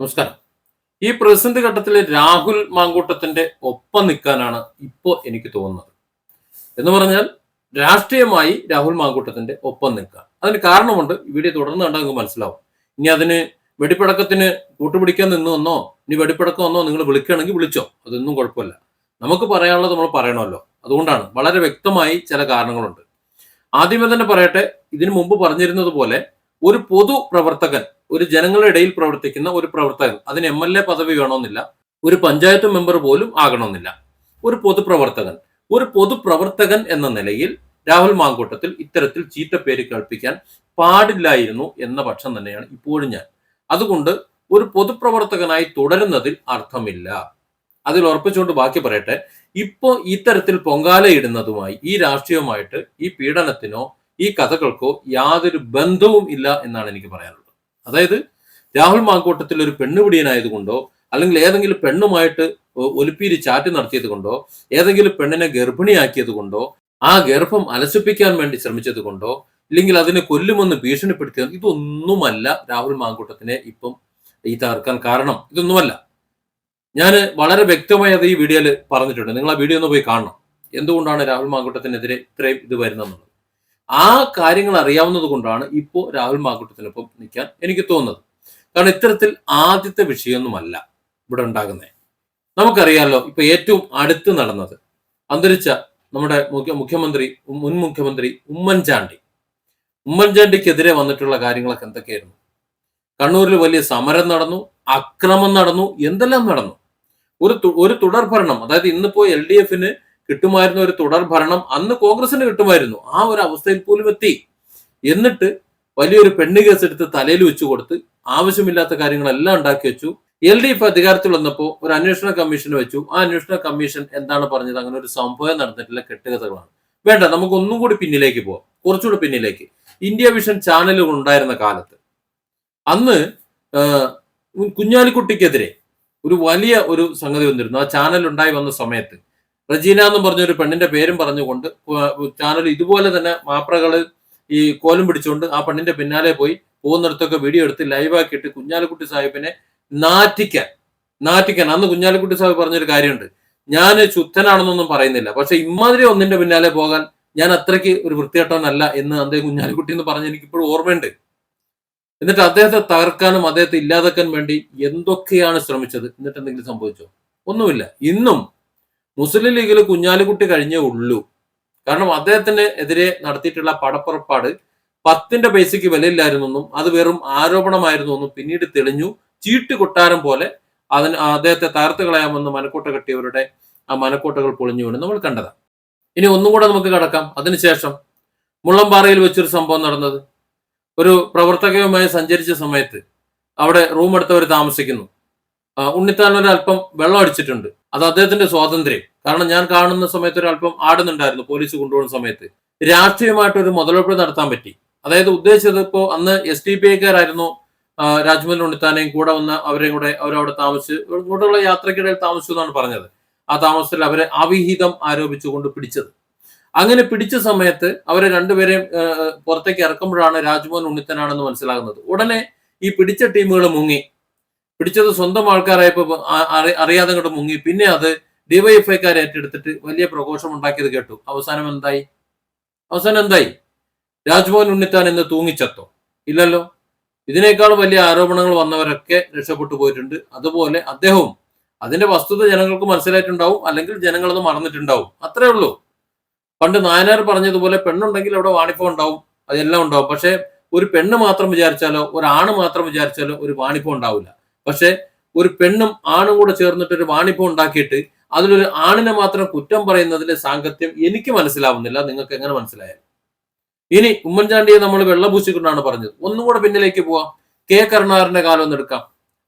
നമസ്കാരം. ഈ പ്രതിസന്ധി ഘട്ടത്തിൽ രാഹുൽ മാങ്കൂട്ടത്തിന്റെ ഒപ്പം നിൽക്കാനാണ് ഇപ്പോ എനിക്ക് തോന്നുന്നത്. എന്ന് പറഞ്ഞാൽ രാഷ്ട്രീയമായി രാഹുൽ മാങ്കൂട്ടത്തിന്റെ ഒപ്പം നിൽക്കുക അതിന് കാരണമുണ്ട്. വീഡിയോ തുടർന്ന് കണ്ടാൽ നിങ്ങൾക്ക് മനസ്സിലാവും. ഇനി അതിന് വെടിപ്പടക്കത്തിന് കൂട്ടുപിടിക്കാൻ നിന്നു വന്നോ ഇനി വെടിപ്പടക്കം വന്നോ നിങ്ങൾ വിളിക്കുകയാണെങ്കിൽ വിളിച്ചോ. അതൊന്നും കുഴപ്പമില്ല. നമുക്ക് പറയാനുള്ളത് നമ്മൾ പറയണമല്ലോ. അതുകൊണ്ടാണ്. വളരെ വ്യക്തമായി ചില കാരണങ്ങളുണ്ട്. ആദ്യമേ തന്നെ പറയട്ടെ ഇതിനു മുമ്പ് പറഞ്ഞിരുന്നത് പോലെ ഒരു പൊതു പ്രവർത്തകൻ ഒരു ജനങ്ങളുടെ ഇടയിൽ പ്രവർത്തിക്കുന്ന ഒരു പ്രവർത്തകൻ അതിന് എം എൽ എ പദവി വേണമെന്നില്ല ഒരു പഞ്ചായത്ത് മെമ്പർ പോലും ആകണമെന്നില്ല. ഒരു പൊതുപ്രവർത്തകൻ. ഒരു പൊതുപ്രവർത്തകൻ എന്ന നിലയിൽ രാഹുൽ മാങ്കൂട്ടത്തിൽ ഇത്തരത്തിൽ ചീത്ത പേര് കേൾപ്പിക്കാൻ പാടില്ലായിരുന്നു എന്ന പക്ഷം തന്നെയാണ് ഇപ്പോഴും ഞാൻ. അതുകൊണ്ട് ഒരു പൊതുപ്രവർത്തകനായി തുടരുന്നതിൽ അർത്ഥമില്ല. അതിൽ ഉറപ്പിച്ചുകൊണ്ട് ബാക്കി പറയട്ടെ. ഇപ്പോ ഇത്തരത്തിൽ പൊങ്കാലയിടുന്നതുമായി ഈ രാഷ്ട്രീയവുമായിട്ട് ഈ പീഡനത്തിനോ ഈ കഥകൾക്കോ യാതൊരു ബന്ധവും ഇല്ല എന്നാണ് എനിക്ക് പറയാനുള്ളത്. അതായത് രാഹുൽ മാങ്കൂട്ടത്തിൽ ഒരു പെണ്ണുപിടിയനായതുകൊണ്ടോ അല്ലെങ്കിൽ ഏതെങ്കിലും പെണ്ണുമായിട്ട് ഒലിപ്പീരി ചാറ്റ് നടത്തിയത് കൊണ്ടോ ഏതെങ്കിലും പെണ്ണിനെ ഗർഭിണിയാക്കിയത് കൊണ്ടോ ആ ഗർഭം അലസിപ്പിക്കാൻ വേണ്ടി ശ്രമിച്ചത് കൊണ്ടോ ഇല്ലെങ്കിൽ അതിനെ കൊല്ലുമെന്ന് ഭീഷണിപ്പെടുത്തിയ ഇതൊന്നുമല്ല രാഹുൽ മാങ്കൂട്ടത്തിനെ ഇപ്പം ഈ തകർക്കാൻ കാരണം. ഇതൊന്നുമല്ല. ഞാൻ വളരെ വ്യക്തമായി അത് ഈ വീഡിയോയിൽ പറഞ്ഞിട്ടുണ്ട്. നിങ്ങൾ ആ വീഡിയോ ഒന്ന് പോയി കാണണം. എന്തുകൊണ്ടാണ് രാഹുൽ മാങ്കൂട്ടത്തിനെതിരെ ഇത്രയും ഇത് വരുന്നതെന്നുള്ളത്? ആ കാര്യങ്ങൾ അറിയാവുന്നത് കൊണ്ടാണ് ഇപ്പോൾ രാഹുൽ മാക്കൂട്ടത്തിനൊപ്പം നിൽക്കാൻ എനിക്ക് തോന്നുന്നത്. കാരണം ഇത്തരത്തിൽ ആദ്യത്തെ വിഷയമൊന്നുമല്ല ഇവിടെ ഉണ്ടാകുന്നത് നമുക്കറിയാമല്ലോ ഇപ്പൊ ഏറ്റവും അടുത്ത് നടന്നത് അന്തരിച്ച നമ്മുടെ മുഖ്യ മുഖ്യമന്ത്രി മുൻ മുഖ്യമന്ത്രി ഉമ്മൻചാണ്ടി. ഉമ്മൻചാണ്ടിക്കെതിരെ വന്നിട്ടുള്ള കാര്യങ്ങളൊക്കെ എന്തൊക്കെയായിരുന്നു? കണ്ണൂരിൽ വലിയ സമരം നടന്നു അക്രമം നടന്നു എന്തെല്ലാം നടന്നു? ഒരു ഒരു തുടർഭരണം അതായത് ഇന്നിപ്പോ എൽ ഡി എഫിന് കിട്ടുമായിരുന്ന ഒരു തുടർ ഭരണം അന്ന് കോൺഗ്രസിന് കിട്ടുമായിരുന്നു. ആ ഒരു അവസ്ഥയിൽ പോലും എത്തി. എന്നിട്ട് വലിയൊരു പെണ്ണ് കേസ് എടുത്ത് തലയിൽ വെച്ചു കൊടുത്ത് ആവശ്യമില്ലാത്ത കാര്യങ്ങളെല്ലാം ഉണ്ടാക്കി വെച്ചു. എൽ ഡി എഫ് അധികാരത്തിൽ വന്നപ്പോൾ ഒരു അന്വേഷണ കമ്മീഷൻ വെച്ചു. ആ അന്വേഷണ കമ്മീഷൻ എന്താണ് പറഞ്ഞത്? അങ്ങനെ ഒരു സംഭവം നടന്നിട്ടില്ല. കെട്ടുകഥകളാണ്. വേണ്ട നമുക്ക് ഒന്നും കൂടി പിന്നിലേക്ക് പോവാം. കുറച്ചുകൂടി പിന്നിലേക്ക്. ഇന്ത്യ വിഷൻ ചാനലുകൾ ഉണ്ടായിരുന്ന കാലത്ത് അന്ന് കുഞ്ഞാലിക്കുട്ടിക്കെതിരെ ഒരു വലിയ ഒരു സംഗതി വന്നിരുന്നു. ആ ചാനൽ ഉണ്ടായി വന്ന സമയത്ത്. റജീന എന്ന് പറഞ്ഞ ഒരു പെണ്ണിന്റെ പേരും പറഞ്ഞുകൊണ്ട് ചാനൽ ഇതുപോലെ തന്നെ മാപ്രകൾ ഈ കോലം പിടിച്ചുകൊണ്ട് ആ പെണ്ണിന്റെ പിന്നാലെ പോയി പോകുന്നിടത്തൊക്കെ വീഡിയോ എടുത്ത് ലൈവാക്കിയിട്ട് കുഞ്ഞാലിക്കുട്ടി സാഹിബിനെ നാറ്റിക്കാൻ നാറ്റിക്കാൻ. അന്ന് കുഞ്ഞാലിക്കുട്ടി സാഹിബ് പറഞ്ഞൊരു കാര്യമുണ്ട്. ഞാൻ ശുദ്ധനാണെന്നൊന്നും പറയുന്നില്ല. പക്ഷെ ഇമാതിരി ഒന്നിന്റെ പിന്നാലെ പോകാൻ ഞാൻ അത്രയ്ക്ക് ഒരു വൃത്തികെട്ടവനല്ല എന്ന് അദ്ദേഹം കുഞ്ഞാലിക്കുട്ടി എന്ന് പറഞ്ഞ് എനിക്ക് ഇപ്പോഴും ഓർമ്മയുണ്ട്. എന്നിട്ട് അദ്ദേഹത്തെ തകർക്കാനും അദ്ദേഹത്തെ ഇല്ലാതാക്കാൻ വേണ്ടി എന്തൊക്കെയാണ് ശ്രമിച്ചത്? എന്നിട്ട് എന്തെങ്കിലും സംഭവിച്ചോ? ഒന്നുമില്ല. ഇന്നും മുസ്ലിം ലീഗിൽ കുഞ്ഞാലിക്കുട്ടി കഴിഞ്ഞേ ഉള്ളൂ. കാരണം അദ്ദേഹത്തിന് എതിരെ നടത്തിയിട്ടുള്ള പടപ്പുറപ്പാട് പത്തിന്റെ പൈസയ്ക്ക് വിലയില്ലായിരുന്നെന്നും അത് വെറും ആരോപണമായിരുന്നു എന്നും പിന്നീട് തെളിഞ്ഞു. ചീട്ട് കൊട്ടാരം പോലെ അതിന് അദ്ദേഹത്തെ തകർത്ത് കളയാമെന്ന് മനക്കോട്ട കെട്ടിയവരുടെ ആ മനക്കോട്ടകൾ പൊളിഞ്ഞു വീണ്. നമ്മൾ കണ്ടതാണ്. ഇനി ഒന്നും കൂടെ നമുക്ക് കടക്കാം. അതിനുശേഷം മുള്ളംപാറയിൽ വെച്ചൊരു സംഭവം നടന്നത്. ഒരു പ്രവർത്തകയുമായി സഞ്ചരിച്ച സമയത്ത് അവിടെ റൂം എടുത്തവർ താമസിക്കുന്നു. ഉണ്ണിത്താൻ അല്പം വെള്ളം അടിച്ചിട്ടുണ്ട്. അത് അദ്ദേഹത്തിന്റെ സ്വാതന്ത്ര്യം. കാരണം ഞാൻ കാണുന്ന സമയത്ത് ഒരല്പം ആടുന്നുണ്ടായിരുന്നു പോലീസ് കൊണ്ടുപോകുന്ന സമയത്ത്. രാഷ്ട്രീയമായിട്ട് ഒരു മുതലെടുപ്പ് നടത്താൻ പറ്റി. അതായത് ഉദ്ദേശിച്ചത് ഇപ്പോ അന്ന് എസ് ഡി പി ഐക്കാരായിരുന്നു രാജ്മോഹൻ ഉണ്ണിത്താനെയും കൂടെ വന്ന് അവരെയും കൂടെ അവരവിടെ താമസിച്ച് ഇങ്ങോട്ടുള്ള യാത്രക്കിടയിൽ താമസിച്ചു എന്നാണ് പറഞ്ഞത്. ആ താമസത്തിൽ അവരെ അവിഹിതം ആരോപിച്ചുകൊണ്ട് പിടിച്ചത്. അങ്ങനെ പിടിച്ച സമയത്ത് അവരെ രണ്ടുപേരെയും പുറത്തേക്ക് ഇറക്കുമ്പോഴാണ് രാജ്മോഹൻ ഉണ്ണിത്തനാണെന്ന് മനസ്സിലാകുന്നത്. ഉടനെ ഈ പിടിച്ച ടീമുകൾ മുങ്ങി. പിടിച്ചത് സ്വന്തം ആൾക്കാരായപ്പോ അറി- അറിയാതെ അങ്ങോട്ട് മുങ്ങി. പിന്നെ അത് ഡിവൈഎഫ്ഐക്കാർ ഏറ്റെടുത്തിട്ട് വലിയ പ്രഘോഷം ഉണ്ടാക്കിയത് കേട്ടു. അവസാനം എന്തായി? അവസാനം എന്തായി? രാജ്മോഹൻ ഉണ്ണിത്താൻ എന്ന് തൂങ്ങിച്ചത്തോ. ഇല്ലല്ലോ. ഇതിനേക്കാൾ വലിയ ആരോപണങ്ങൾ വന്നവരൊക്കെ രക്ഷപ്പെട്ടു പോയിട്ടുണ്ട്. അതുപോലെ അദ്ദേഹവും അതിന്റെ വസ്തുത ജനങ്ങൾക്ക് മനസ്സിലായിട്ടുണ്ടാവും അല്ലെങ്കിൽ ജനങ്ങൾ അത് മറന്നിട്ടുണ്ടാവും. അത്രേ ഉള്ളൂ. പണ്ട് നായനാർ പറഞ്ഞതുപോലെ പെണ്ണുണ്ടെങ്കിൽ അവിടെ വാണിപ്പം ഉണ്ടാവും. അതെല്ലാം ഉണ്ടാവും. പക്ഷെ ഒരു പെണ്ണ് മാത്രം വിചാരിച്ചാലോ ഒരാണ് മാത്രം വിചാരിച്ചാലോ ഒരു വാണിപ്പം ഉണ്ടാവില്ല. പക്ഷെ ഒരു പെണ്ണും ആണും കൂടെ ചേർന്നിട്ട് ഒരു വാണിപ്പം ഉണ്ടാക്കിയിട്ട് അതിലൊരു ആണിനെ മാത്രം കുറ്റം പറയുന്നതിലെ സാങ്കത്യം എനിക്ക് മനസ്സിലാവുന്നില്ല. നിങ്ങൾക്ക് എങ്ങനെ മനസ്സിലായാലും. ഇനി ഉമ്മൻചാണ്ടിയെ നമ്മൾ വെള്ളപൂശിക്കൊണ്ടാണ് പറഞ്ഞത്. ഒന്നും കൂടെ പിന്നിലേക്ക് പോവാം. കെ കരുണാകരന്റെ കാലം ഒന്ന് എടുക്കാം.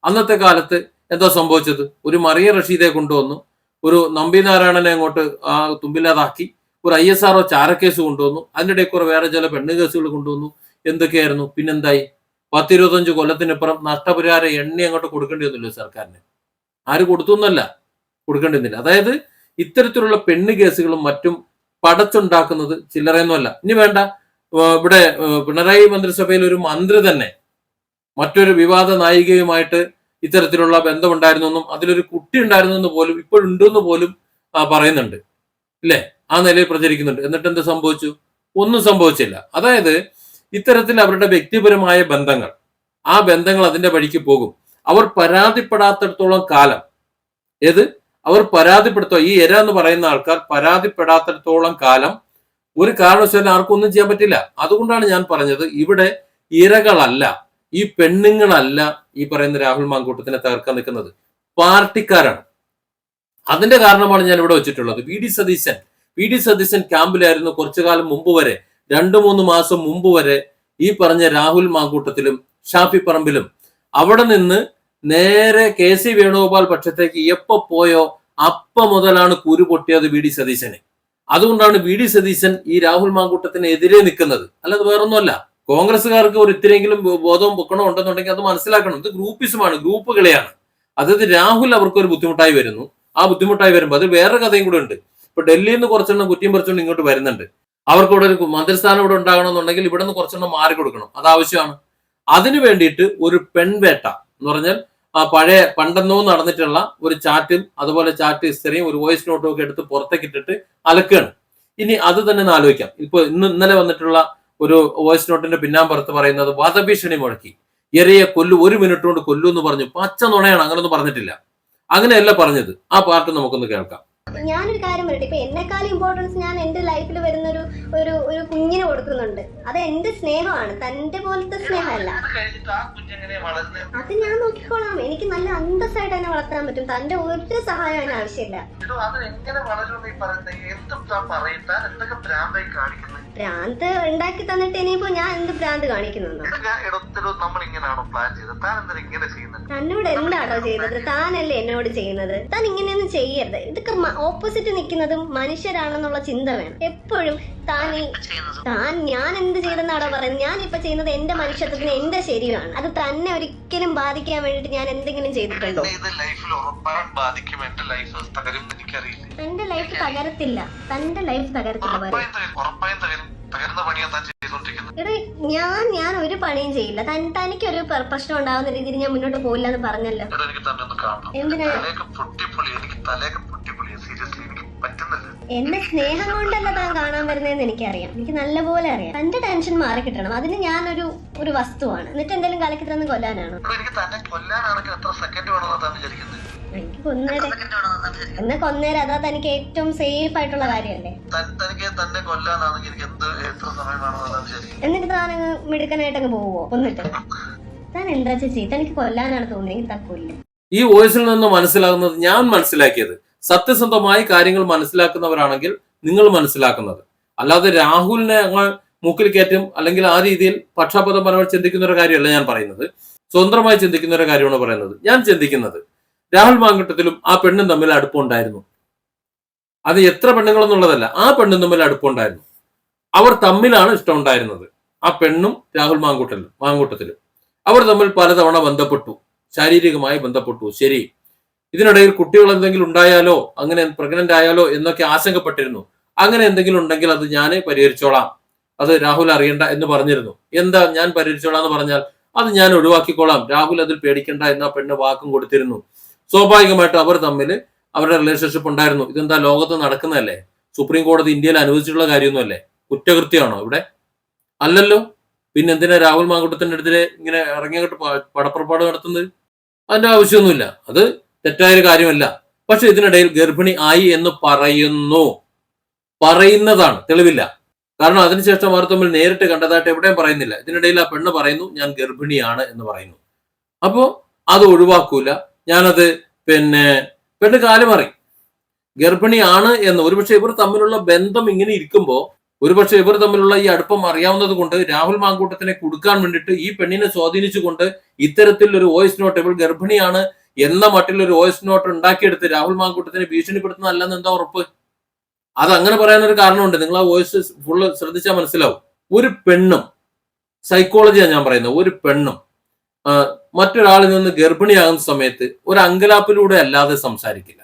അന്നത്തെ കാലത്ത് എന്താ സംഭവിച്ചത്? ഒരു മറിയ റഷീദെ കൊണ്ടുവന്നു. ഒരു നമ്പി നാരായണനെ അങ്ങോട്ട് ആ തുമ്പില്ലാതാക്കി. ഒരു ഐ എസ് ആർഒ ചാരക്കേസ് കൊണ്ടുവന്നു. അതിനിടയിൽ കുറെ വേറെ ചില പെണ്ണ് കേസുകൾ കൊണ്ടുവന്നു. എന്തൊക്കെയായിരുന്നു? പിന്നെന്തായി? പത്തിരുപത്തഞ്ച് കൊല്ലത്തിനിപ്പുറം നഷ്ടപരിഹാരം എണ്ണി അങ്ങോട്ട് കൊടുക്കേണ്ടി വന്നില്ല സർക്കാരിന്? ആര് കൊടുത്തു എന്നല്ല. കൊടുക്കേണ്ടി വന്നില്ല. അതായത് ഇത്തരത്തിലുള്ള പെണ്ണ് കേസുകളും മറ്റും പടച്ചുണ്ടാക്കുന്നത് ചില്ലറയൊന്നുമല്ല. ഇനി വേണ്ട. ഇവിടെ പിണറായി മന്ത്രിസഭയിൽ ഒരു മന്ത്രി തന്നെ മറ്റൊരു വിവാദ നായികയുമായിട്ട് ഇത്തരത്തിലുള്ള ബന്ധമുണ്ടായിരുന്നെന്നും അതിലൊരു കുട്ടി ഉണ്ടായിരുന്നു എന്ന് പോലും ഇപ്പോഴുണ്ടെന്ന് പോലും പറയുന്നുണ്ട്. ഇല്ലേ? ആ നിലയിൽ പ്രചരിക്കുന്നുണ്ട്. എന്നിട്ട് എന്ത് സംഭവിച്ചു? ഒന്നും സംഭവിച്ചില്ല. അതായത് ഇത്തരത്തിൽ അവരുടെ വ്യക്തിപരമായ ബന്ധങ്ങൾ ആ ബന്ധങ്ങൾ അതിന്റെ വഴിക്ക് പോകും. അവർ പരാതിപ്പെടാത്തടത്തോളം കാലം ഏത്? അവർ പരാതിപ്പെടുത്തോ ഈ എര എന്ന് പറയുന്ന ആൾക്കാർ പരാതിപ്പെടാത്തടത്തോളം കാലം ഒരു കാരണവശാലും ആർക്കും ഒന്നും ചെയ്യാൻ പറ്റില്ല. അതുകൊണ്ടാണ് ഞാൻ പറഞ്ഞത് ഇവിടെ ഇരകളല്ല ഈ പെണ്ണുങ്ങളല്ല ഈ പറയുന്ന രാഹുൽ മാങ്കൂട്ടത്തിനെ തകർക്കാൻ നിൽക്കുന്നത്. പാർട്ടിക്കാരാണ്. അതിന്റെ കാരണമാണ് ഞാൻ ഇവിടെ വെച്ചിട്ടുള്ളത്. V D Satheesan V D Satheesan ക്യാമ്പിലായിരുന്നു കുറച്ചു കാലം മുമ്പ് വരെ. രണ്ടു മൂന്ന് മാസം മുമ്പ് വരെ ഈ പറഞ്ഞ രാഹുൽ മാങ്കൂട്ടത്തിലും ഷാഫി പറമ്പിലും അവിടെ നിന്ന് നേരെ കെ സി വേണുഗോപാൽ പക്ഷത്തേക്ക് എപ്പോ പോയോ അപ്പ മുതലാണ് കുരു പൊട്ടിയത് വി ഡി സതീശന്. അതുകൊണ്ടാണ് വി ഡി സതീശൻ ഈ രാഹുൽ മാങ്കൂട്ടത്തിനെതിരെ നിൽക്കുന്നത്. അല്ലാതെ വേറൊന്നുമല്ല. കോൺഗ്രസ്സുകാർക്ക് ഒരു ഇത്തിരെങ്കിലും ബോധവും പൊക്കണോ ഉണ്ടെന്നുണ്ടെങ്കിൽ അത് മനസ്സിലാക്കണം. ഇത് ഗ്രൂപ്പിസമാണ് ഗ്രൂപ്പ് കളിയാണ്. അതായത് രാഹുൽ അവർക്ക് ഒരു ബുദ്ധിമുട്ടായി വരുന്നു. ആ ബുദ്ധിമുട്ടായി വരുമ്പോൾ അത് വേറെ കഥയും കൂടെ ഉണ്ട്. ഇപ്പൊ ഡൽഹിയിൽ നിന്ന് കുറച്ചെണ്ണം കുറ്റിയും പറിച്ചുകൊണ്ട് ഇങ്ങോട്ട് വരുന്നുണ്ട്. അവർക്ക് ഇവിടെ ഒരു മന്ത്രിസ്ഥാനം ഇവിടെ ഉണ്ടാകണമെന്നുണ്ടെങ്കിൽ ഇവിടെ നിന്ന് കുറച്ചെണ്ണം മാറി കൊടുക്കണം. അത് ആവശ്യമാണ്. അതിനു വേണ്ടിയിട്ട് ഒരു പെൺവേട്ട എന്ന് പറഞ്ഞാൽ പഴയ പണ്ടെന്നോ നടന്നിട്ടുള്ള ഒരു ചാറ്റും അതുപോലെ ചാറ്റ് ഹിസ്റ്ററിയും ഒരു വോയിസ് നോട്ടും ഒക്കെ എടുത്ത് പുറത്തേക്ക് ഇട്ടിട്ട് അലക്കുകയാണ്. ഇനി അത് തന്നെ ആലോചിക്കാം. ഇപ്പൊ ഇന്ന് ഇന്നലെ വന്നിട്ടുള്ള ഒരു വോയിസ് നോട്ടിന്റെ പിന്നാമ്പുറത്ത് പറയുന്നത് വധഭീഷണി മുഴക്കി. എറിയെ കൊല്ലു ഒരു മിനിറ്റ് കൊണ്ട് കൊല്ലു എന്ന് പറഞ്ഞു. പച്ച നുണയാണ് അങ്ങനൊന്നും പറഞ്ഞിട്ടില്ല. അങ്ങനെയല്ല പറഞ്ഞത്. ആ പാർട്ട് നമുക്കൊന്ന് കേൾക്കാം. ഞാനൊരു കാര്യം പറയട്ടെ. ഇപ്പൊ എന്നെക്കാളും ഇമ്പോർട്ടൻസ് ഞാൻ എന്റെ ലൈഫിൽ വരുന്ന ഒരു ഒരു ഒരു കുഞ്ഞിന് കൊടുക്കുന്നുണ്ട്. അത് എന്റെ സ്നേഹമാണ്. തന്റെ പോലത്തെ സ്നേഹമല്ല. അത് ഞാൻ നോക്കിക്കോളാം. എനിക്ക് നല്ല അന്തസ്സായിട്ട് എന്നെ വളർത്താൻ പറ്റും. തന്റെ ഒരു സഹായം അതിന് ആവശ്യമില്ല. ഭ്രാന്ത് ഉണ്ടാക്കി തന്നിട്ട് ഇനിയിപ്പോ ഞാൻ എന്ത് ഭ്രാന്ത് കാണിക്കുന്നു തന്നോട് എന്താണോ ചെയ്തത്? താനല്ലേ എന്നോട് ചെയ്യുന്നത്? താൻ ഇങ്ങനെയൊന്നും ചെയ്യരുത്. ഇതൊക്കെ ഓപ്പോസിറ്റ് നിൽക്കുന്നതും മനുഷ്യരാണെന്നുള്ള ചിന്ത വേണം. എപ്പോഴും താൻ താൻ ഞാൻ എന്ത് ചെയ്തെന്നാണോ പറയുന്നത്. ഞാൻ ഇപ്പൊ ചെയ്യുന്നത് എന്റെ മനുഷ്യത്വത്തിന് എന്റെ ശരിയാണ് അത് തന്നെ ഒരിക്കലും ബാധിക്കാൻ വേണ്ടിട്ട് ഞാൻ എന്തെങ്കിലും ചെയ്തിട്ടുണ്ടോ? എന്റെ ലൈഫ് തകരത്തില്ല. തന്റെ ലൈഫ് തകരത്തില്ല എടാ ഞാൻ ഞാൻ ഒരു പണിയും ചെയ്യില്ല. തനിക്ക് ഒരു പ്ര- പ്രശ്നം ഉണ്ടാവുന്ന രീതിയിൽ ഞാൻ മുന്നോട്ട് പോയില്ല എന്ന് പറഞ്ഞല്ലോ. എന്തിനാ? പറ്റുന്നില്ല. എന്നെ സ്നേഹം കൊണ്ടല്ല താൻ കാണാൻ വരുന്നതെന്ന് എനിക്കറിയാം. എനിക്ക് നല്ലപോലെ അറിയാം. തന്റെ ടെൻഷൻ മാറി കിട്ടണം. അതിന് ഞാനൊരു ഒരു വസ്തുവാണ്. എന്നിട്ട് എന്തെങ്കിലും കളിക്ക് തന്നെ കൊല്ലാനാണോ? എനിക്ക് തന്നെ കൊല്ലാനാണെങ്കിൽ എത്ര സെക്കൻഡ് വിചാരിക്കുന്നത് എനിക്ക് കൊന്നേരെ. എന്നാ കൊന്നേരെ? അതാ തനിക്ക് ഏറ്റവും സേഫ് ആയിട്ടുള്ള കാര്യമല്ലേ? തനിക്ക് തന്നെ കൊല്ലാനാണെങ്കിൽ എനിക്ക് എന്ത് എത്ര സമയം വിചാരിക്കുന്നത് എന്നിട്ട് താൻ അങ്ങ് മിടുക്കനായിട്ട് അങ്ങ് പോവോ? കൊന്നിട്ട് താൻ എന്താ ചേച്ചി? തനിക്ക് കൊല്ലാനാണ് തോന്നിയെങ്കിൽ താൻ കൊല്ലും. ഈ വോയിസിൽ നിന്ന് മനസ്സിലാകുന്നത് ഞാൻ മനസ്സിലാക്കിയത്. സത്യസന്ധമായി കാര്യങ്ങൾ മനസ്സിലാക്കുന്നവരാണെങ്കിൽ നിങ്ങൾ മനസ്സിലാക്കുന്നത്. അല്ലാതെ രാഹുലിനെ ഞങ്ങൾ മൂക്കിൽ കയറ്റും അല്ലെങ്കിൽ ആ രീതിയിൽ പക്ഷാപാതപരമായി ചിന്തിക്കുന്ന ഒരു കാര്യമല്ല ഞാൻ പറയുന്നത്. സ്വതന്ത്രമായി ചിന്തിക്കുന്ന ഒരു കാര്യമാണ് പറയുന്നത്. ഞാൻ ചിന്തിക്കുന്നത് രാഹുൽ മാങ്കട്ടത്തിലും ആ പെണ്ണും തമ്മിൽ അടുപ്പമുണ്ടായിരുന്നു അത് എത്ര പെണ്ണുങ്ങളെന്നുള്ളതല്ല ആ പെണ്ണും തമ്മിൽ അടുപ്പമുണ്ടായിരുന്നു അവർ തമ്മിലാണ് ഇഷ്ടം ഉണ്ടായിരുന്നത് ആ പെണ്ണും രാഹുൽ മാങ്കൂട്ടലും മാങ്കൂട്ടത്തിലും. അവർ തമ്മിൽ പലതവണ ബന്ധപ്പെട്ടു. ശാരീരികമായി ബന്ധപ്പെട്ടു. ശരി. ഇതിനിടയിൽ കുട്ടികൾ എന്തെങ്കിലും ഉണ്ടായാലോ അങ്ങനെ പ്രഗ്നന്റ് ആയാലോ എന്നൊക്കെ ആശങ്കപ്പെട്ടിരുന്നു. അങ്ങനെ എന്തെങ്കിലും ഉണ്ടെങ്കിൽ അത് ഞാൻ പരിഹരിച്ചോളാം. അത് രാഹുൽ അറിയണ്ട എന്ന് പറഞ്ഞിരുന്നു. എന്താ ഞാൻ പരിഹരിച്ചോളാം എന്ന് പറഞ്ഞാൽ അത് ഞാൻ ഒഴിവാക്കിക്കോളാം. രാഹുൽ അതിൽ പേടിക്കണ്ട എന്ന പെണ്ണ് വാക്കും കൊടുത്തിരുന്നു. സ്വാഭാവികമായിട്ടും അവർ തമ്മിൽ അവരുടെ റിലേഷൻഷിപ്പ് ഉണ്ടായിരുന്നു. ഇതെന്താ ലോകത്ത് നടക്കുന്നതല്ലേ? സുപ്രീം കോടതി ഇന്ത്യയിൽ അനുവദിച്ചിട്ടുള്ള കാര്യമൊന്നുമല്ലേ? കുറ്റകൃത്യമാണോ ഇവിടെ? അല്ലല്ലോ. പിന്നെ എന്തിനാ രാഹുൽ മാങ്കുട്ടത്തിന്റെ അടുത്തിലെ ഇങ്ങനെ ഇറങ്ങിയിട്ട് പടപ്പുറപ്പാട് നടത്തുന്നത്? അതിന്റെ ആവശ്യമൊന്നുമില്ല. അത് തെറ്റായ ഒരു കാര്യമല്ല. പക്ഷെ ഇതിനിടയിൽ ഗർഭിണി ആയി എന്ന് പറയുന്നു. പറയുന്നതാണ്. തെളിവില്ല. കാരണം അതിനുശേഷം അവർ തമ്മിൽ നേരിട്ട് കണ്ടതായിട്ട് എവിടെയും പറയുന്നില്ല. ഇതിനിടയിൽ ആ പെണ്ണ് പറയുന്നു ഞാൻ ഗർഭിണിയാണ് എന്ന് പറയുന്നു. അപ്പോ അത് ഒഴിവാക്കൂല. ഞാനത് പിന്നെ പെണ്ണ് കാലുമറി ഗർഭിണിയാണ് എന്ന് ഒരുപക്ഷെ ഇവർ തമ്മിലുള്ള ബന്ധം ഇങ്ങനെ ഇരിക്കുമ്പോൾ ഒരുപക്ഷെ ഇവർ തമ്മിലുള്ള ഈ അടുപ്പം അറിയാവുന്നത് കൊണ്ട് രാഹുൽ മാങ്കൂട്ടത്തിനെ കൊടുക്കാൻ വേണ്ടിയിട്ട് ഈ പെണ്ണിനെ സ്വാധീനിച്ചുകൊണ്ട് ഇത്തരത്തിൽ ഒരു വോയിസ് നോട്ട് ഇവൾ ഗർഭിണിയാണ് എന്ന മട്ടിൽ ഒരു വോയിസ് നോട്ട് ഉണ്ടാക്കിയെടുത്ത് രാഹുൽ മാങ്കൂട്ടത്തിനെ ഭീഷണിപ്പെടുത്തുന്നതല്ലെന്ന് എന്താ ഉറപ്പ്? അത് അങ്ങനെ പറയാനൊരു കാരണമുണ്ട്. നിങ്ങൾ ആ വോയിസ് ഫുള്ള് ശ്രദ്ധിച്ചാൽ മനസ്സിലാവും. ഒരു പെണ്ണും സൈക്കോളജിയാണ് ഞാൻ പറയുന്നത് ഒരു പെണ്ണും മറ്റൊരാളിൽ നിന്ന് ഗർഭിണിയാകുന്ന സമയത്ത് ഒരു അങ്കലാപ്പിലൂടെ അല്ലാതെ സംസാരിക്കില്ല.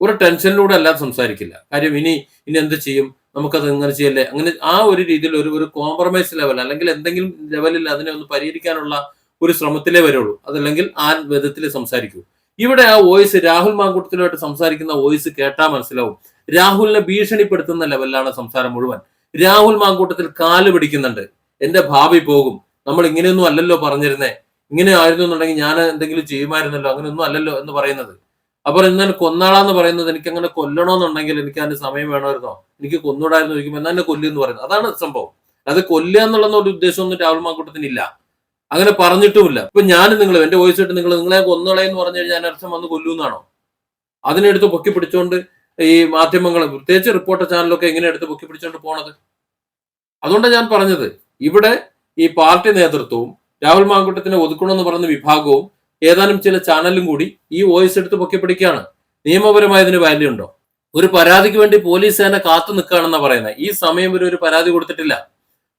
ഒരു ടെൻഷനിലൂടെ അല്ലാതെ സംസാരിക്കില്ല. കാര്യം ഇനി ഇനി എന്ത് ചെയ്യും? നമുക്കത് ഇങ്ങനെ ചെയ്യല്ലേ? അങ്ങനെ ആ ഒരു രീതിയിൽ ഒരു ഒരു കോംപ്രമൈസ് ലെവൽ അല്ലെങ്കിൽ എന്തെങ്കിലും ലെവലിൽ അതിനെ ഒന്ന് പരിഹരിക്കാനുള്ള ഒരു ശ്രമത്തിലേ വരുള്ളൂ. അതല്ലെങ്കിൽ ആ വിധത്തിൽ സംസാരിക്കൂ. ഇവിടെ ആ വോയിസ് രാഹുൽ മാങ്കൂട്ടത്തിലുമായിട്ട് സംസാരിക്കുന്ന വോയിസ് കേട്ടാൽ മനസ്സിലാവും. രാഹുലിനെ ഭീഷണിപ്പെടുത്തുന്ന ലെവലിലാണ് സംസാരം മുഴുവൻ. രാഹുൽ മാങ്കൂട്ടത്തിൽ കാൽ പിടിക്കുന്നുണ്ട്. എന്റെ ഭാവി പോകും. നമ്മൾ ഇങ്ങനെയൊന്നും അല്ലല്ലോ പറഞ്ഞിരുന്നേ. ഇങ്ങനെ ആയിരുന്നു എന്നുണ്ടെങ്കിൽ ഞാൻ എന്തെങ്കിലും ചെയ്യുമായിരുന്നല്ലോ. അങ്ങനെയൊന്നും അല്ലല്ലോ എന്ന് പറയുന്നത്. അപ്പൊ എന്നാൽ കൊന്നാളാന്ന് പറയുന്നത് എനിക്ക് അങ്ങനെ കൊല്ലണമെന്നുണ്ടെങ്കിൽ എനിക്ക് അതിന് സമയം വേണമായിരുന്നോ? എനിക്ക് കൊന്നൂടായിരുന്നു. ചോദിക്കുമ്പോൾ എന്നാൽ എന്നെ കൊല്ലുമെന്ന് പറയുന്നത്? അതാണ് സംഭവം. അത് കൊല്ലുക എന്നുള്ള ഒരു ഉദ്ദേശമൊന്നും രാഹുൽ മാങ്കൂട്ടത്തിനില്ല അങ്ങനെ പറഞ്ഞിട്ടുമില്ല. ഇപ്പൊ ഞാൻ നിങ്ങൾ എന്റെ വോയിസ് ഇട്ട് നിങ്ങൾ നിങ്ങളെ കൊന്നുകളയെന്ന് പറഞ്ഞു കഴിഞ്ഞാൽ ഞാൻ അർത്ഥം വന്ന് കൊല്ലൂന്നാണോ? അതിനെടുത്ത് പൊക്കി പിടിച്ചോണ്ട് ഈ മാധ്യമങ്ങൾ പ്രത്യേകിച്ച് റിപ്പോർട്ടർ ചാനലൊക്കെ എങ്ങനെ എടുത്ത് പൊക്കി പിടിച്ചോണ്ട് പോണത്. അതുകൊണ്ടാണ് ഞാൻ പറഞ്ഞത്. ഇവിടെ ഈ പാർട്ടി നേതൃത്വവും രാഹുൽ മാങ്കുട്ടത്തിനെ ഒതുക്കണമെന്ന് പറഞ്ഞ വിഭാഗവും ഏതാനും ചില ചാനലും കൂടി ഈ വോയിസ് എടുത്ത് പൊക്കി പിടിക്കുകയാണ്. നിയമപരമായതിന് വാല്യൂ ഉണ്ടോ? ഒരു പരാതിക്ക് വേണ്ടി പോലീസ് സേന കാത്തു നിൽക്കുകയാണെന്നാണ് പറയുന്നത് ഈ സമയം വരെ ഒരു പരാതി കൊടുത്തിട്ടില്ല.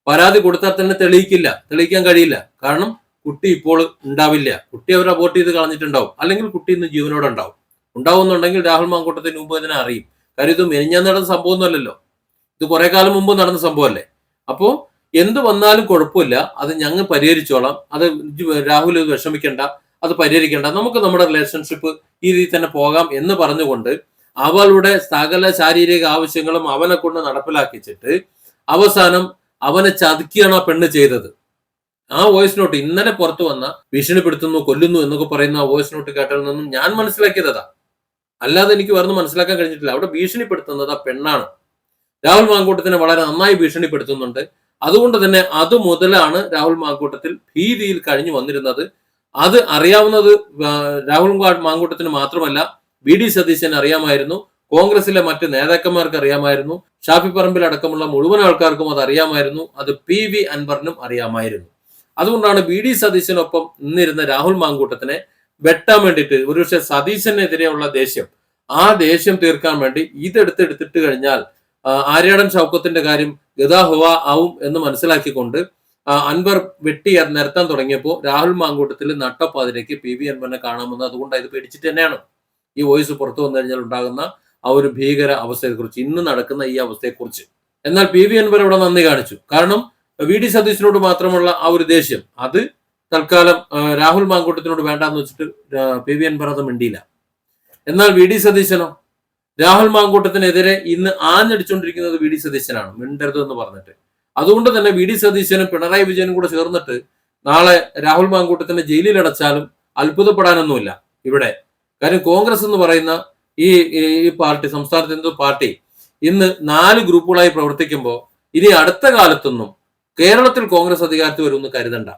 പരാതി കൊടുത്താൽ തന്നെ തെളിയിക്കില്ല തെളിയിക്കാൻ കഴിയില്ല. കാരണം കുട്ടി ഇപ്പോൾ ഉണ്ടാവില്ല. കുട്ടി അവർ അബോർട്ട് ചെയ്ത് കളഞ്ഞിട്ടുണ്ടാവും. അല്ലെങ്കിൽ കുട്ടി ഇന്ന് ജീവനോടെ ഉണ്ടാവും. ഉണ്ടാവുന്നുണ്ടെങ്കിൽ രാഹുൽ മാങ്കൂട്ടത്തിന് മുമ്പ് ഇതിനെ അറിയും. കാര്യം ഇത് മെനിഞ്ഞാൻ നടന്ന സംഭവമൊന്നുമല്ലല്ലോ. ഇത് കുറെ കാലം മുമ്പ് നടന്ന സംഭവമല്ലേ? അപ്പോൾ എന്ത് വന്നാലും കുഴപ്പമില്ല. അത് ഞങ്ങൾ പരിഹരിച്ചോളാം. അത് രാഹുൽ വിഷമിക്കേണ്ട. അത് പരിഹരിക്കേണ്ട. നമുക്ക് നമ്മുടെ റിലേഷൻഷിപ്പ് ഈ രീതിയിൽ തന്നെ പോകാം എന്ന് പറഞ്ഞുകൊണ്ട് അവളുടെ സകല ശാരീരിക ആവശ്യങ്ങളും അവനെ കൊണ്ട് നടപ്പിലാക്കിച്ചിട്ട് അവസാനം അവനെ ചതുക്കിയാണ് ആ പെണ്ണ് ചെയ്തത്. ആ വോയിസ് നോട്ട് ഇന്നലെ പുറത്തു വന്ന ഭീഷണിപ്പെടുത്തുന്നു കൊല്ലുന്നു എന്നൊക്കെ പറയുന്ന ആ വോയിസ് നോട്ട് കേട്ടതിൽ നിന്നും ഞാൻ മനസ്സിലാക്കിയതാ അല്ലാതെ എനിക്ക് വേറെ മനസ്സിലാക്കാൻ കഴിഞ്ഞിട്ടില്ല. അവിടെ ഭീഷണിപ്പെടുത്തുന്നത് ആ പെണ്ണാണ്. രാഹുൽ മാങ്കൂട്ടത്തിനെ വളരെ നന്നായി ഭീഷണിപ്പെടുത്തുന്നുണ്ട്. അതുകൊണ്ട് തന്നെ അത് മുതലാണ് രാഹുൽ മാങ്കൂട്ടത്തിൽ ഭീതിയിൽ കഴിഞ്ഞു വന്നിരുന്നത്. അത് അറിയാവുന്നത് രാഹുൽ മാങ്കൂട്ടത്തിന് മാത്രമല്ല വി ഡി സതീശൻ അറിയാമായിരുന്നു. കോൺഗ്രസിലെ മറ്റ് നേതാക്കന്മാർക്ക് അറിയാമായിരുന്നു. ഷാഫി പറമ്പിൽ അടക്കമുള്ള മുഴുവൻ ആൾക്കാർക്കും അത് അറിയാമായിരുന്നു. അത് പി വി അൻവറിനും അറിയാമായിരുന്നു. അതുകൊണ്ടാണ് ബി ഡി സതീശനൊപ്പം നിന്നിരുന്ന രാഹുൽ മാങ്കൂട്ടത്തിനെ വെട്ടാൻ വേണ്ടിയിട്ട് ഒരുപക്ഷെ സതീശനെതിരെയുള്ള ദേഷ്യം ആ ദേഷ്യം തീർക്കാൻ വേണ്ടി ഇതെടുത്തെടുത്തിട്ട് കഴിഞ്ഞാൽ ആര്യാടൻ ഷൗക്കത്തിന്റെ കാര്യം ഗതാഹുവ ആവും എന്ന് മനസ്സിലാക്കിക്കൊണ്ട് അൻവർ വെട്ടി നിരത്താൻ തുടങ്ങിയപ്പോൾ രാഹുൽ മാങ്കൂട്ടത്തിൽ നട്ടപ്പാതിരയ്ക്ക് പി വി അൻവറിനെ കാണാമെന്ന് അതുകൊണ്ട് ഇത് പേടിച്ചിട്ട് തന്നെയാണ്. ഈ വോയിസ് പുറത്തു വന്നു കഴിഞ്ഞാൽ ഉണ്ടാകുന്ന ആ ഒരു ഭീകര അവസ്ഥയെക്കുറിച്ച് ഇന്ന് നടക്കുന്ന ഈ അവസ്ഥയെക്കുറിച്ച്. എന്നാൽ പി വി അൻവർ ഇവിടെ നന്ദി കാണിച്ചു. കാരണം വി ഡി സതീശനോട് മാത്രമുള്ള ആ ഒരു ദേഷ്യം അത് തൽക്കാലം രാഹുൽ മാങ്കൂട്ടത്തിനോട് വേണ്ടാന്ന് വെച്ചിട്ട് പി വി അൻവർ അത് മിണ്ടിയില്ല. എന്നാൽ വി ഡി സതീശനോ രാഹുൽ മാങ്കൂട്ടത്തിനെതിരെ ഇന്ന് ആഞ്ഞടിച്ചുകൊണ്ടിരിക്കുന്നത് വി ഡി സതീശനാണ് മിണ്ടരുത് എന്ന് പറഞ്ഞിട്ട്. അതുകൊണ്ട് തന്നെ വി ഡി സതീശനും പിണറായി വിജയനും കൂടെ ചേർന്നിട്ട് നാളെ രാഹുൽ മാങ്കൂട്ടത്തിനെ ജയിലിൽ അടച്ചാലും അത്ഭുതപ്പെടാനൊന്നുമില്ല ഇവിടെ. കാര്യം കോൺഗ്രസ് എന്ന് പറയുന്ന ഈ ഈ- പാർട്ടി സംസ്ഥാനത്ത് ഹിന്ദു പാർട്ടി ഇന്ന് നാല് ഗ്രൂപ്പുകളായി പ്രവർത്തിക്കുമ്പോൾ ഇനി അടുത്ത കാലത്തൊന്നും കേരളത്തിൽ കോൺഗ്രസ് അധികാരത്തിൽ വരുമെന്ന് കരുതണ്ട.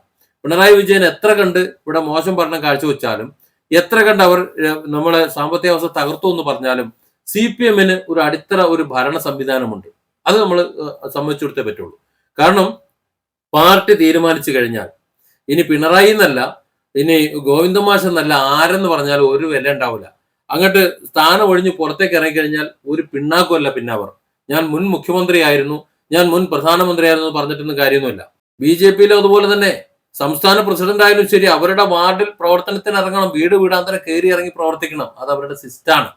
പിണറായി വിജയൻ എത്ര കണ്ട് ഇവിടെ മോശം ഭരണം കാഴ്ചവെച്ചാലും എത്ര കണ്ട് അവർ നമ്മളെ സാമ്പത്തിക അവസ്ഥ തകർത്തു എന്ന് പറഞ്ഞാലും സി പി എമ്മിന് ഒരു അടിത്തറ ഒരു ഭരണ സംവിധാനമുണ്ട്. അത് നമ്മൾ സമ്മതിച്ചു പറ്റുള്ളൂ. കാരണം പാർട്ടി തീരുമാനിച്ചു കഴിഞ്ഞാൽ ഇനി പിണറായി എന്നല്ല ഇനി ഗോവിന്ദമാഷ് എന്നല്ല ആരെന്ന് പറഞ്ഞാൽ ഒരു വില ഉണ്ടാവില്ല. അങ്ങോട്ട് സ്ഥാനം ഒഴിഞ്ഞ് പുറത്തേക്ക് ഇറങ്ങിക്കഴിഞ്ഞാൽ ഒരു പിണ്ണാക്കുമല്ല പിന്നെ അവർ ഞാൻ മുൻ മുഖ്യമന്ത്രിയായിരുന്നു ഞാൻ മുൻ പ്രധാനമന്ത്രിയായിരുന്നു പറഞ്ഞിട്ടൊന്നും കാര്യമൊന്നുമില്ല. ബി ജെ പിയിലും അതുപോലെ തന്നെ സംസ്ഥാന പ്രസിഡന്റ് ആയാലും ശരി അവരുടെ വാർഡിൽ പ്രവർത്തനത്തിന് ഇറങ്ങണം വീട് വീടാന്തരം കയറി ഇറങ്ങി പ്രവർത്തിക്കണം അത് അവരുടെ സിസ്റ്റാണ്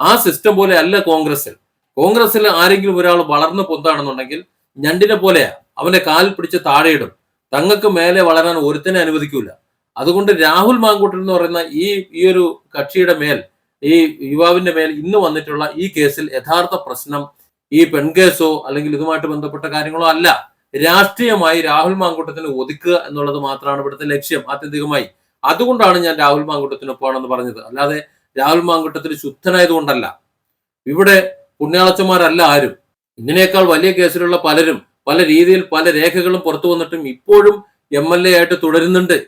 ആ സിസ്റ്റം പോലെ അല്ല കോൺഗ്രസിൽ കോൺഗ്രസിൽ ആരെങ്കിലും ഒരാൾ വളർന്നു പൊന്താണെന്നുണ്ടെങ്കിൽ ഞണ്ടിനെ പോലെയാ. അവന്റെ കാൽ പിടിച്ച് താഴെയിടും. തങ്ങൾക്ക് മേലെ വളരാൻ ഒരുത്തനെ അനുവദിക്കൂല. അതുകൊണ്ട് രാഹുൽ മാങ്കൂട്ടൻ എന്ന് പറയുന്ന ഈ ഈ ഒരു കക്ഷിയുടെ മേൽ ഈ യുവാവിന്റെ മേൽ ഇന്ന് വന്നിട്ടുള്ള ഈ കേസിൽ യഥാർത്ഥ പ്രശ്നം ഈ പെൺകേസോ അല്ലെങ്കിൽ ഇതുമായിട്ട് ബന്ധപ്പെട്ട കാര്യങ്ങളോ അല്ല. രാഷ്ട്രീയമായി രാഹുൽ മാങ്കൂട്ടത്തിനെ ഒതുക്കുക എന്നുള്ളത് മാത്രമാണ് ഇവിടുത്തെ ലക്ഷ്യം ആത്യന്തികമായി. അതുകൊണ്ടാണ് ഞാൻ രാഹുൽ മാങ്കൂട്ടത്തിനൊപ്പമാണെന്ന് പറഞ്ഞത്. അല്ലാതെ രാഹുൽ മാങ്കൂട്ടത്തിന് ശുദ്ധനായതുകൊണ്ടല്ല. ഇവിടെ പുണ്യാളച്ചന്മാരല്ല ആരും. ഇതിനേക്കാൾ വലിയ കേസിലുള്ള പലരും പല രീതിയിൽ പല രേഖകളും പുറത്തു വന്നിട്ടും ഇപ്പോഴും എം എൽ എ ആയിട്ട് തുടരുന്നുണ്ട്.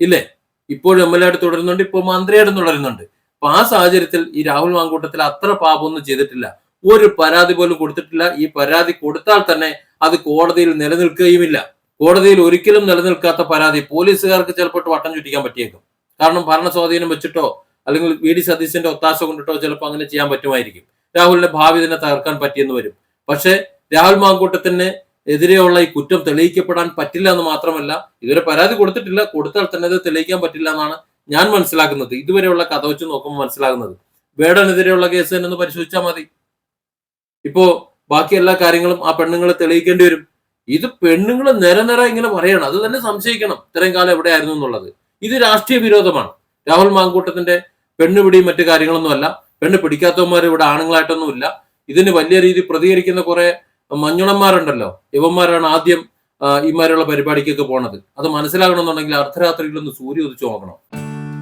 ഇല്ലേ? ഇപ്പോഴും എം എൽ എ ആയിട്ട് തുടരുന്നുണ്ട്. ഇപ്പോൾ മന്ത്രിയായിട്ട് തുടരുന്നുണ്ട്. അപ്പൊ ആ സാഹചര്യത്തിൽ ഈ രാഹുൽ മാങ്കൂട്ടത്തിൽ അത്ര പാപമൊന്നും ചെയ്തിട്ടില്ല. ഒരു പരാതി പോലും കൊടുത്തിട്ടില്ല. ഈ പരാതി കൊടുത്താൽ തന്നെ അത് കോടതിയിൽ നിലനിൽക്കുകയുമില്ല. കോടതിയിൽ ഒരിക്കലും നിലനിൽക്കാത്ത പരാതി പോലീസുകാർക്ക് ചിലപ്പോൾ വട്ടം ചുറ്റിക്കാൻ പറ്റിയേക്കും. കാരണം ഭരണ സ്വാധീനം വെച്ചിട്ടോ അല്ലെങ്കിൽ വി ഡി സതീശന്റെ ഒത്താശ കൊണ്ടിട്ടോ ചിലപ്പോൾ അങ്ങനെ ചെയ്യാൻ പറ്റുമായിരിക്കും. രാഹുലിന്റെ ഭാവി തന്നെ തകർക്കാൻ പറ്റിയെന്ന് വരും. പക്ഷേ രാഹുൽ മാങ്കൂട്ടത്തിന് എതിരെയുള്ള ഈ കുറ്റം തെളിയിക്കപ്പെടാൻ പറ്റില്ല എന്ന് മാത്രമല്ല ഇവരെ പരാതി കൊടുത്തിട്ടില്ല. കൊടുത്താൽ തന്നെ അത് തെളിയിക്കാൻ പറ്റില്ല എന്നാണ് ഞാൻ മനസ്സിലാക്കുന്നത് ഇതുവരെയുള്ള കഥ വെച്ച് നോക്കുമ്പോൾ മനസ്സിലാകുന്നത്. വേടനെതിരെയുള്ള കേസ് തന്നെ ഒന്ന് പരിശോധിച്ചാൽ മതി. ഇപ്പോ ബാക്കി എല്ലാ കാര്യങ്ങളും ആ പെണ്ണുങ്ങളെ തെളിയിക്കേണ്ടി വരും. ഇത് പെണ്ണുങ്ങൾ നിരനിര ഇങ്ങനെ പറയണം. അത് തന്നെ സംശയിക്കണം. ഇത്രയും കാലം എവിടെയായിരുന്നു എന്നുള്ളത്. ഇത് രാഷ്ട്രീയ വിരോധമാണ്. രാഹുൽ മാങ്കൂട്ടത്തിന്റെ പെണ്ണുപിടിയും മറ്റു കാര്യങ്ങളൊന്നുമല്ല പെണ്ണ് പിടിക്കാത്തവന്മാർ ഇവിടെ ആണുങ്ങളായിട്ടൊന്നുമില്ല ഇതിന് വലിയ രീതിയിൽ പ്രതികരിക്കുന്ന കുറെ മഞ്ഞുണന്മാരുണ്ടല്ലോ. ഇവന്മാരാണ് ആദ്യം ഇമാരുള്ള പരിപാടിക്കൊക്കെ പോണത്. അത് മനസ്സിലാകണമെന്നുണ്ടെങ്കിൽ അർദ്ധരാത്രിയിലൊന്ന് സൂര്യ ഉദിച്ചു നോക്കണം